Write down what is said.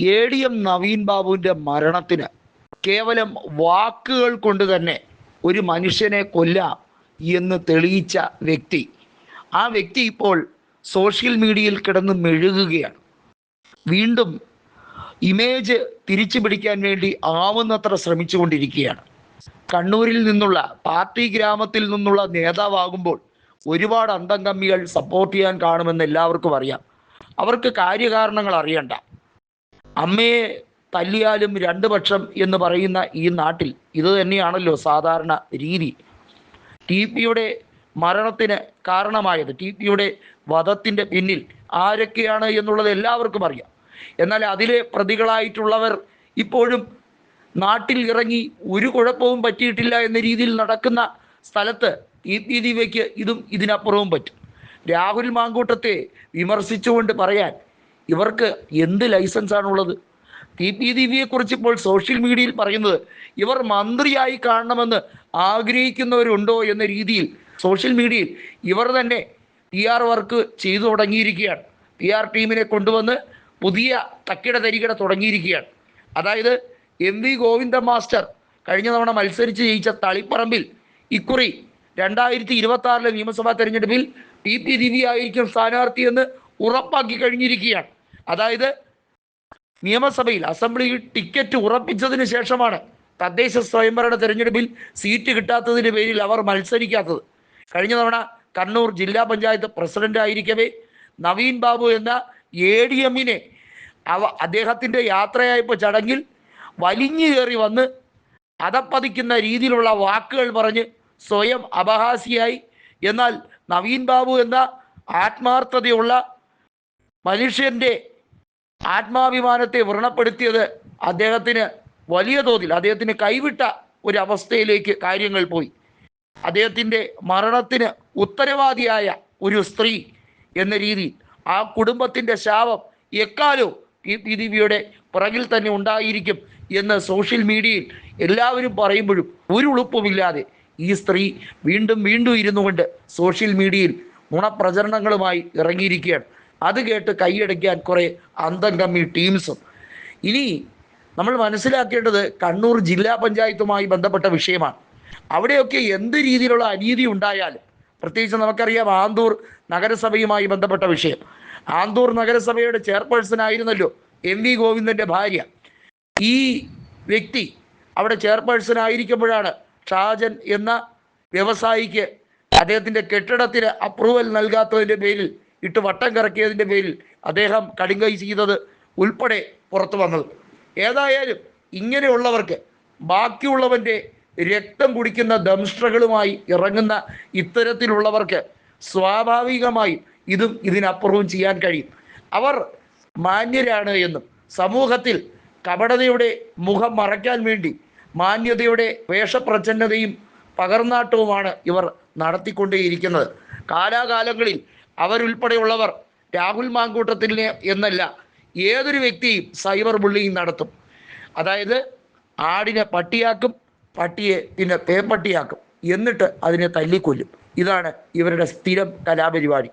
A D M Naveen ബാബുവിന്റെ മരണത്തിന് കേവലം വാക്കുകൾ കൊണ്ട് തന്നെ ഒരു മനുഷ്യനെ കൊല്ലാം എന്ന് തെളിയിച്ച വ്യക്തി. ആ വ്യക്തി ഇപ്പോൾ സോഷ്യൽ മീഡിയയിൽ കിടന്ന് മെഴുകുകയാണ്. വീണ്ടും ഇമേജ് തിരിച്ചു പിടിക്കാൻ വേണ്ടി ആവുന്നത്ര ശ്രമിച്ചുകൊണ്ടിരിക്കുകയാണ്. കണ്ണൂരിൽ നിന്നുള്ള പാർട്ടി ഗ്രാമത്തിൽ നിന്നുള്ള നേതാവാകുമ്പോൾ ഒരുപാട് അന്തം കമ്മികൾ സപ്പോർട്ട് ചെയ്യാൻ കാണുമെന്ന് എല്ലാവർക്കും അറിയാം. അവർക്ക് കാര്യകാരണങ്ങൾ അറിയണ്ട. അമ്മയെ തല്ലിയാലും രണ്ട് പക്ഷം എന്ന് പറയുന്ന ഈ നാട്ടിൽ ഇത് തന്നെയാണല്ലോ സാധാരണ രീതി. ടി പിയുടെ മരണത്തിന് കാരണമായത് ടി പിയുടെ വധത്തിന്റെ പിന്നിൽ ആരൊക്കെയാണ് എന്നുള്ളത് എല്ലാവർക്കും അറിയാം. എന്നാൽ അതിലെ പ്രതികളായിട്ടുള്ളവർ ഇപ്പോഴും നാട്ടിൽ ഇറങ്ങി ഒരു കുഴപ്പവും പറ്റിയിട്ടില്ല എന്ന രീതിയിൽ നടക്കുന്ന സ്ഥലത്ത് ടി പി ദീപയ്ക്ക് ഇതും ഇതിനപ്പുറവും പറ്റും. രാഹുൽ മാങ്കൂട്ടത്തെ വിമർശിച്ചുകൊണ്ട് പറയാൻ ഇവർക്ക് എന്ത് ലൈസൻസ് ആണുള്ളത്? ടി പി ദിവ്യയെക്കുറിച്ച് ഇപ്പോൾ സോഷ്യൽ മീഡിയയിൽ പറയുന്നത് ഇവർ മന്ത്രിയായി കാണണമെന്ന് ആഗ്രഹിക്കുന്നവരുണ്ടോ എന്ന രീതിയിൽ സോഷ്യൽ മീഡിയയിൽ ഇവർ തന്നെ പി ആർ വർക്ക് ചെയ്തു തുടങ്ങിയിരിക്കുകയാണ്. പി ആർ ടീമിനെ കൊണ്ടുവന്ന് പുതിയ തക്കിട തരികിട തുടങ്ങിയിരിക്കുകയാണ്. അതായത് എം വി ഗോവിന്ദ മാസ്റ്റർ കഴിഞ്ഞ തവണ മത്സരിച്ച് ജയിച്ച തളിപ്പറമ്പിൽ ഇക്കുറി രണ്ടായിരത്തി ഇരുപത്തി ആറിലെ നിയമസഭാ തെരഞ്ഞെടുപ്പിൽ ടി പി ദിവ്യ ആയിരിക്കും സ്ഥാനാർത്ഥിയെന്ന് ഉറപ്പാക്കി കഴിഞ്ഞിരിക്കുകയാണ്. അതായത് നിയമസഭയിൽ അസംബ്ലിയിൽ ടിക്കറ്റ് ഉറപ്പിച്ചതിന് ശേഷമാണ് തദ്ദേശ സ്വയംഭരണ തെരഞ്ഞെടുപ്പിൽ സീറ്റ് കിട്ടാത്തതിന്റെ പേരിൽ അവർ മത്സരിക്കാത്തത്. കഴിഞ്ഞ തവണ കണ്ണൂർ ജില്ലാ പഞ്ചായത്ത് പ്രസിഡന്റ് ആയിരിക്കവേ നവീൻ ബാബു എന്ന എ ഡി എമ്മിനെ അവ അദ്ദേഹത്തിന്റെ യാത്രയായപ്പോൾ ചടങ്ങിൽ വലിഞ്ഞു കയറി വന്ന് അതപ്പതിക്കുന്ന രീതിയിലുള്ള വാക്കുകൾ പറഞ്ഞ് സ്വയം അപഹാസിയായി. എന്നാൽ നവീൻ ബാബു എന്ന ആത്മാർത്ഥതയുള്ള മനുഷ്യന്റെ ആത്മാഭിമാനത്തെ വ്രണപ്പെടുത്തിയത് അദ്ദേഹത്തിന് വലിയ തോതിൽ അദ്ദേഹത്തിന് കൈവിട്ട ഒരു അവസ്ഥയിലേക്ക് കാര്യങ്ങൾ പോയി. അദ്ദേഹത്തിന്റെ മരണത്തിന് ഉത്തരവാദിയായ ഒരു സ്ത്രീ എന്ന രീതിയിൽ ആ കുടുംബത്തിന്റെ ശാപം എക്കാലവും പി പി ദിവ്യയുടെ പുറകിൽ തന്നെ ഉണ്ടായിരിക്കും എന്ന് സോഷ്യൽ മീഡിയയിൽ എല്ലാവരും പറയുമ്പോഴും ഒരു ഉളുപ്പുമില്ലാതെ ഈ സ്ത്രീ വീണ്ടും വീണ്ടും ഇരുന്നു കൊണ്ട് സോഷ്യൽ മീഡിയയിൽ നുണപ്രചരണങ്ങളുമായി ഇറങ്ങിയിരിക്കുകയാണ്. അത് കേട്ട് കൈയടക്കാൻ കുറേ അന്തം കമ്മി ടീംസും. ഇനി നമ്മൾ മനസ്സിലാക്കേണ്ടത് കണ്ണൂർ ജില്ലാ പഞ്ചായത്തുമായി ബന്ധപ്പെട്ട വിഷയമാണ്. അവിടെയൊക്കെ എന്ത് രീതിയിലുള്ള അനീതി ഉണ്ടായാലും പ്രത്യേകിച്ച് നമുക്കറിയാം ആന്തൂർ നഗരസഭയുമായി ബന്ധപ്പെട്ട വിഷയം. ആന്തൂർ നഗരസഭയുടെ ചെയർപേഴ്സൺ ആയിരുന്നല്ലോ എം വി ഗോവിന്ദന്റെ ഭാര്യ. ഈ വ്യക്തി അവിടെ ചെയർപേഴ്സൺ ആയിരിക്കുമ്പോഴാണ് ഷാജൻ എന്ന വ്യവസായിക്ക് അദ്ദേഹത്തിന്റെ കെട്ടിടത്തിന് അപ്രൂവൽ നൽകാത്തതിന്റെ പേരിൽ ഇട്ട് വട്ടം കറക്കിയതിന്റെ പേരിൽ അദ്ദേഹം കടുങ്കൈ ചെയ്തത് ഉൾപ്പെടെ പുറത്തു വന്നത്. ഏതായാലും ഇങ്ങനെയുള്ളവർക്ക് ബാക്കിയുള്ളവന്റെ രക്തം കുടിക്കുന്ന ദംഷ്ട്രകളുമായി ഇറങ്ങുന്ന ഇത്തരത്തിലുള്ളവർക്ക് സ്വാഭാവികമായും ഇതും ഇതിനപ്പുറവും ചെയ്യാൻ കഴിയും. അവർ മാന്യരാണ് എന്നും സമൂഹത്തിൽ കപടതയുടെ മുഖം മറയ്ക്കാൻ വേണ്ടി മാന്യതയുടെ വേഷപ്രച്ഛന്നതയും പകർന്നാട്ടവുമാണ് ഇവർ നടത്തിക്കൊണ്ടേയിരിക്കുന്നത്. കാലാകാലങ്ങളിൽ അവരുൾപ്പെടെയുള്ളവർ രാഹുൽ മാങ്കൂട്ടത്തിൽ എന്നല്ല ഏതൊരു വ്യക്തിയും സൈബർ ബുള്ളിങ് നടത്തും. അതായത് ആടിനെ പട്ടിയാക്കും പട്ടിയെ പിന്നെ പേപ്പട്ടിയാക്കും എന്നിട്ട് അതിനെ തല്ലിക്കൊല്ലും. ഇതാണ് ഇവരുടെ സ്ഥിരം കലാപരിപാടി.